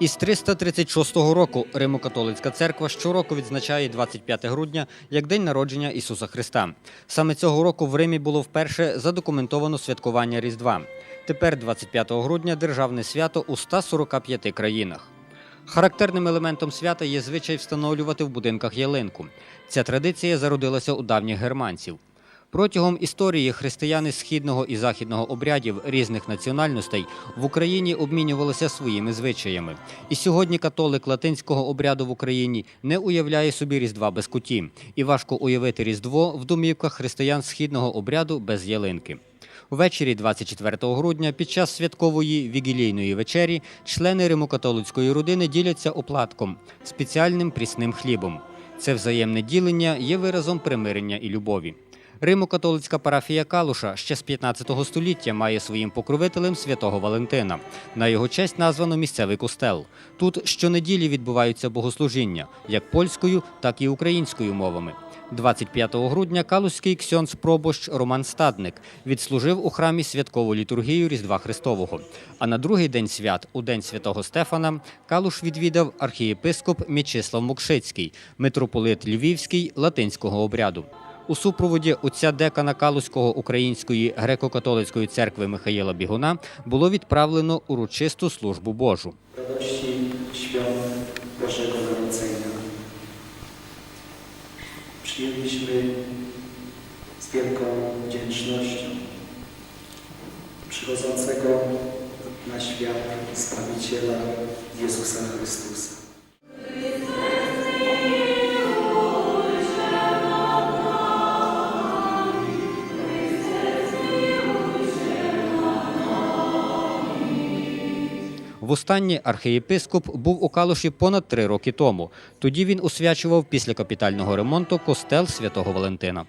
Із 336 року Римо-католицька церква щороку відзначає 25 грудня як день народження Ісуса Христа. Саме цього року в Римі було вперше задокументовано святкування Різдва. Тепер, 25 грудня, державне свято у 145 країнах. Характерним елементом свята є звичай встановлювати в будинках ялинку. Ця традиція зародилася у давніх германців. Протягом історії християни східного і західного обрядів різних національностей в Україні обмінювалися своїми звичаями. І сьогодні католик латинського обряду в Україні не уявляє собі Різдва без куті, і важко уявити Різдво в домівках християн східного обряду без ялинки. Ввечері 24 грудня під час святкової вігілійної вечері члени римокатолицької родини діляться оплатком спеціальним прісним хлібом. Це взаємне ділення є виразом примирення і любові. Римо-католицька парафія Калуша ще з 15 століття має своїм покровителем святого Валентина. На його честь названо місцевий костел. Тут щонеділі відбуваються богослужіння як польською, так і українською мовами. 25 грудня калузький ксьонц пробощ Роман Стадник відслужив у храмі святкову літургію Різдва Христового. А на другий день свят, у день святого Стефана, Калуш відвідав архієпископ Мічислав Мокшицький, митрополит Львівський латинського обряду. У супроводі отця декана Калузького української греко-католицької церкви Михаїла Бігуна було відправлено урочисту службу Божу. radości świąt Bożego Narodzenia. Przyjęliśmy z wielką wdzięcznością przychodzącego na świat Zbawiciela Jezusa Chrystusa. Востаннє архієпископ був у Калуші понад три роки тому. Тоді він освячував після капітального ремонту костел святого Валентина.